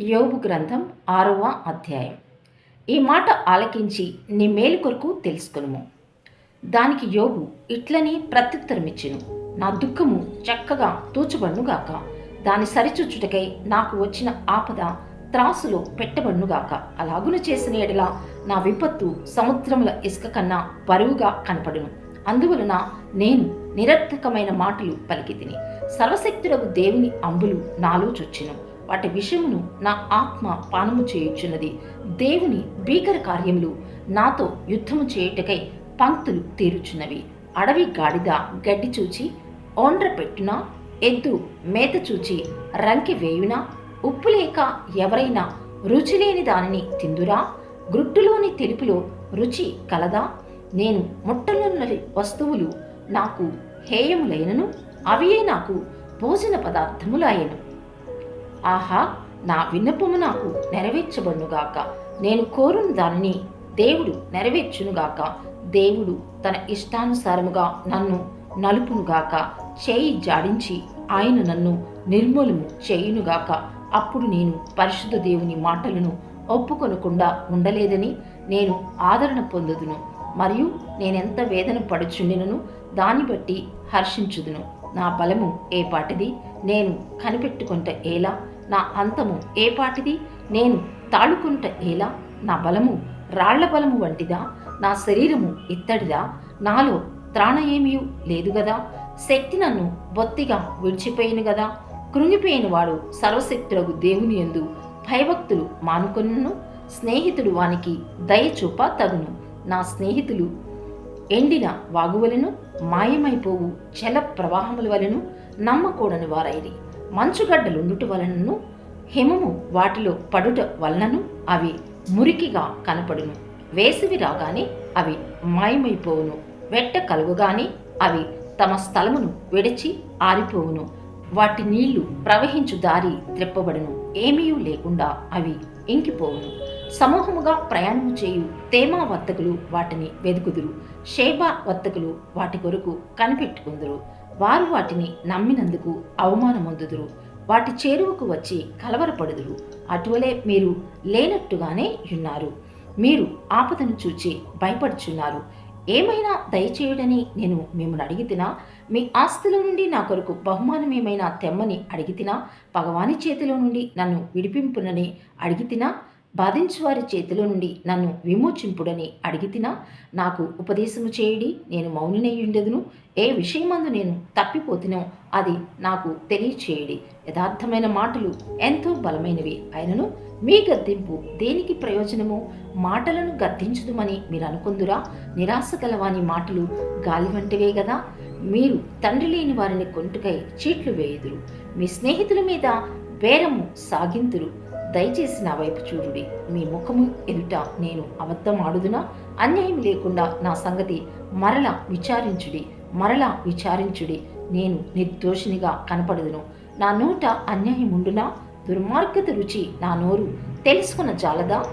యోబు గ్రంథం ఆరవ అధ్యాయం. ఈ మాట ఆలకించి నీ మేలు కొరకు తెలుసుకునుము. దానికి యోబు ఇట్లని ప్రత్యుత్తరమిచ్చును. నా దుఃఖము చక్కగా తూచబడునుగాక. దాని సరిచూచుటకై నాకు వచ్చిన ఆపద త్రాసులో పెట్టబడునుగాక. అలాగున చేసిన ఎడల నా విపత్తు సముద్రముల ఇసుక కన్నా బరువుగా కనపడును. అందువలన నేను నిరర్థకమైన మాటలు పలికి తిని సర్వశక్తులకు దేవుని అంబులు నాలో చొచ్చును. వాటి విషయమును నా ఆత్మ పానము చేయుచున్నది. దేవుని భీకర కార్యములు నాతో యుద్ధము చేయుటకై పంక్తులు తీరుచున్నవి. అడవి గాడిద గడ్డి చూచి ఓండ్ర పెట్టున? ఎద్దు మేత చూచి రంకి వేయునా? ఉప్పు లేక ఎవరైనా రుచి లేని దానిని తిందురా? గ్రుట్టులోని తెలుపులో రుచి కలదా? నేను ముట్టలున్న వస్తువులు నాకు హేయములైనను అవియే నాకు భోజన పదార్థములాయను. ఆహా నా విన్నపము నాకు నెరవేర్చబడునుగాక. నేను కోరుని దానిని దేవుడు నెరవేర్చునుగాక. దేవుడు తన ఇష్టానుసారముగా నన్ను నలుపునుగాక చేయి జాడించి ఆయన నన్ను నిర్మూలము చేయునుగాక. అప్పుడు నేను పరిశుద్ధ దేవుని మాటలను ఒప్పుకొనకుండా ఉండలేదని నేను ఆదరణ పొందుదును. మరియు నేనెంత వేదన పడుచుండినను దాన్ని బట్టి హర్షించుదును. నా బలము ఏ పాటిది? నేను కనిపెట్టుకుంట ఎలా? నా అంతము ఏ పాటిది? నేను తాళుకుంట ఎలా? నా బలము రాళ్ళ బలము వంటిదా? నా శరీరము ఇత్తడిదా? నాలో త్రాణ ఏమీ లేదు గదా? శక్తి నన్ను బొత్తిగా విడిచిపోయిను గదా? కృంగిపోయిన వాడు సర్వశక్తులకు దేవుని ఎందు భయభక్తులు మానుకొను స్నేహితుడు వానికి దయ చూప తగును. నా స్నేహితులు ఎండిన వాగువలను మాయమైపోవు జల ప్రవాహముల వలను నమ్మకూడని వారైరి. మంచుగడ్డలుండుట వలనను హిమము వాటిలో పడుట వలనను అవి మురికిగా కనపడును. వేసవి రాగానే అవి మాయమైపోవును. వెట్ట కలుగుగానే అవి తమ స్థలమును విడిచి ఆరిపోవును. వాటి నీళ్ళు ప్రవహించు దారి త్రెప్పబడును. ఏమీ లేకుండా అవి ఇంకిపోవును. సమూహముగా ప్రయాణము చేయు తేమా వర్తకులు వాటిని వెదుకుదురు. షేబా వర్తకులు వాటి కొరకు కనిపెట్టుకుందురు. వారు వాటిని నమ్మినందుకు అవమానమొందుదురు. వాటి చేరువకు వచ్చి కలవరపడుదురు. అటువలే మీరు లేనట్టుగానే ఉన్నారు మీరు ఆపదను చూచి భయపడుచున్నారు. ఏమైనా దయచేయుడని నేను మిమ్మల్ని అడిగితినా? మీ ఆస్తిలో నుండి నా కొరకు బహుమానం ఏమైనా తెమ్మని అడిగితినా? భగవాని చేతిలో నుండి నన్ను విడిపింపునని అడిగితినా? బాధించువారి చేతిలో నుండి నన్ను విమోచింపుడని అడిగితినా నాకు ఉపదేశము చేయుడి నేను మౌనినయ్యుండెదును. ఏ విషయమందు నేను తప్పిపోతినో అది నాకు తెలియచేయుడి. యథార్థమైన మాటలు ఎంతో బలమైనవి అయినను. మీ గద్దింపు దేనికి ప్రయోజనము? మాటలను గద్దించుదుమని మీరు అనుకుందురా నిరాశ గలవాని మాటలు గాలి వంటివే కదా మీరు తండ్రి లేని వారిని కొంటుకై చీట్లు వేయుదురు. మీ స్నేహితుల మీద బేరము సాగింతురు. దయచేసి నా వైపు చూడుడి. మీ ముఖము ఎదుట నేను అబద్ధం ఆడుదునా? అన్యాయం లేకుండా నా సంగతి మరల విచారించుడి. మరల విచారించుడి. నేను నిర్దోషినిగా కనపడుదును. నా నోట అన్యాయం ఉండునా? దుర్మార్గత రుచి నా నోరు. తెలుసుకున్న జాలదా?